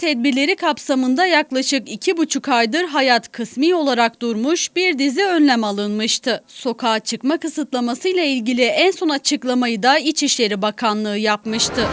tedbirleri kapsamında yaklaşık iki buçuk aydır hayat kısmi olarak durmuş bir dizi önlem alınmıştı. Sokağa çıkma kısıtlaması ile ilgili en son açıklamayı da İçişleri Bakanlığı yapmıştı.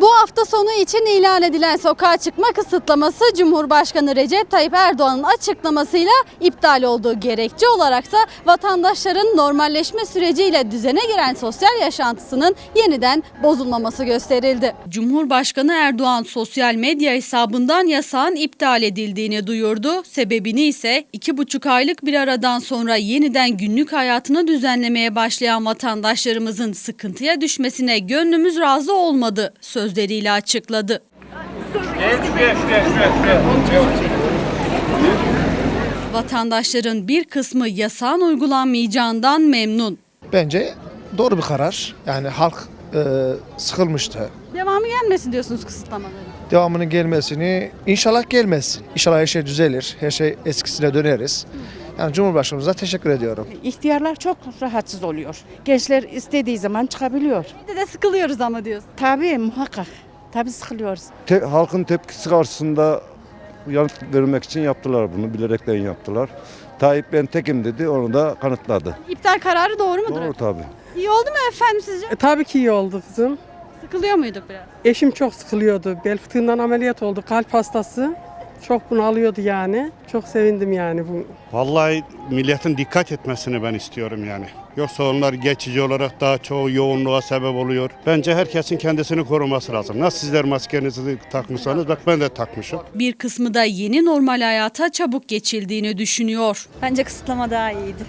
Bu hafta sonu için ilan edilen sokağa çıkma kısıtlaması Cumhurbaşkanı Recep Tayyip Erdoğan'ın açıklamasıyla iptal olduğu gerekçe olarak da vatandaşların normalleşme süreciyle düzene giren sosyal yaşantısının yeniden bozulmaması gösterildi. Cumhurbaşkanı Erdoğan sosyal medya hesabından yasağın iptal edildiğini duyurdu. Sebebini ise iki buçuk aylık bir aradan sonra yeniden günlük hayatını düzenlemeye başlayan vatandaşlarımızın sıkıntıya düşmesine gönlümüz razı olmadı sözleriyle açıkladı. Vatandaşların bir kısmı yasağın uygulanmayacağından memnun. Bence doğru bir karar. Yani halk e, sıkılmıştı. Devamı gelmesin diyorsunuz kısıtlamaların. Devamının gelmesini inşallah gelmesin. İnşallah her şey düzelir. Her şey eskisine döneriz. Yani Cumhurbaşkanımıza teşekkür ediyorum. İhtiyarlar çok rahatsız oluyor. Gençler istediği zaman çıkabiliyor. Bir de sıkılıyoruz ama diyorsun. Tabii muhakkak. Tabii sıkılıyoruz. Te- halkın tepkisi karşısında yanıt vermek için yaptılar bunu. Bilerekten yaptılar. Tayyip ben tekim dedi onu da kanıtladı. İptal kararı doğru mudur? Doğru tabii. İyi oldu mu efendim sizce? E, tabii ki iyi oldu kızım. Sıkılıyor muyduk biraz? Eşim çok sıkılıyordu. Bel fıtığından ameliyat oldu. Kalp hastası. Çok bunalıyordu yani. Çok sevindim yani bu. Vallahi milletin dikkat etmesini ben istiyorum yani. Yoksa onlar geçici olarak daha çoğu yoğunluğa sebep oluyor. Bence herkesin kendisini koruması lazım. Nasıl sizler maskenizi takmışsanız bak ben de takmışım. Bir kısmı da yeni normal hayata çabuk geçildiğini düşünüyor. Bence kısıtlama daha iyiydi.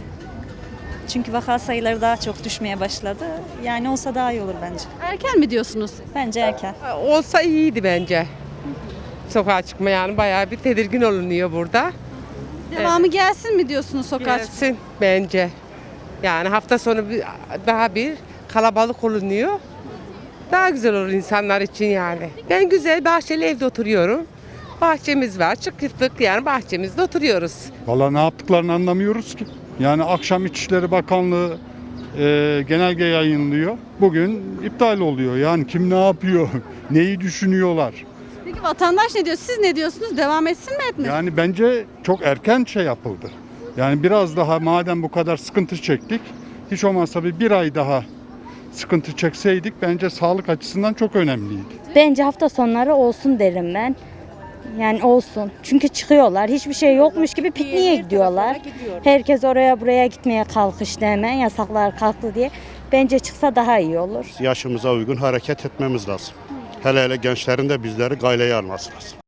Çünkü vaka sayıları daha çok düşmeye başladı. Yani olsa daha iyi olur bence. Erken mi diyorsunuz? Bence erken. Olsa iyiydi bence. Sokağa çıkma yani bayağı bir tedirgin olunuyor burada. Devamı gelsin mi diyorsunuz sokağa çıkma? Gelsin bence. Yani hafta sonu bir, daha bir kalabalık olunuyor. Daha güzel olur insanlar için yani. Ben güzel bahçeli evde oturuyorum. Bahçemiz var, çıkırtık yani bahçemizde oturuyoruz. Valla ne yaptıklarını anlamıyoruz ki. Yani akşam İçişleri Bakanlığı e, genelge yayınlıyor. Bugün iptal oluyor. Yani kim ne yapıyor? Neyi düşünüyorlar? Peki vatandaş ne diyor? Siz ne diyorsunuz? Devam etsin mi etmesin? Yani bence çok erken şey yapıldı. Yani biraz daha madem bu kadar sıkıntı çektik, hiç olmazsa bir, bir ay daha sıkıntı çekseydik bence sağlık açısından çok önemliydi. Bence hafta sonları olsun derim ben. Yani olsun. Çünkü çıkıyorlar. Hiçbir şey yokmuş gibi pikniğe gidiyorlar. Herkes oraya buraya gitmeye kalkıştı hemen. Yasaklar kalktı diye. Bence çıksa daha iyi olur. Yaşımıza uygun hareket etmemiz lazım. Hele hele gençlerin de bizleri gayleye alması lazım.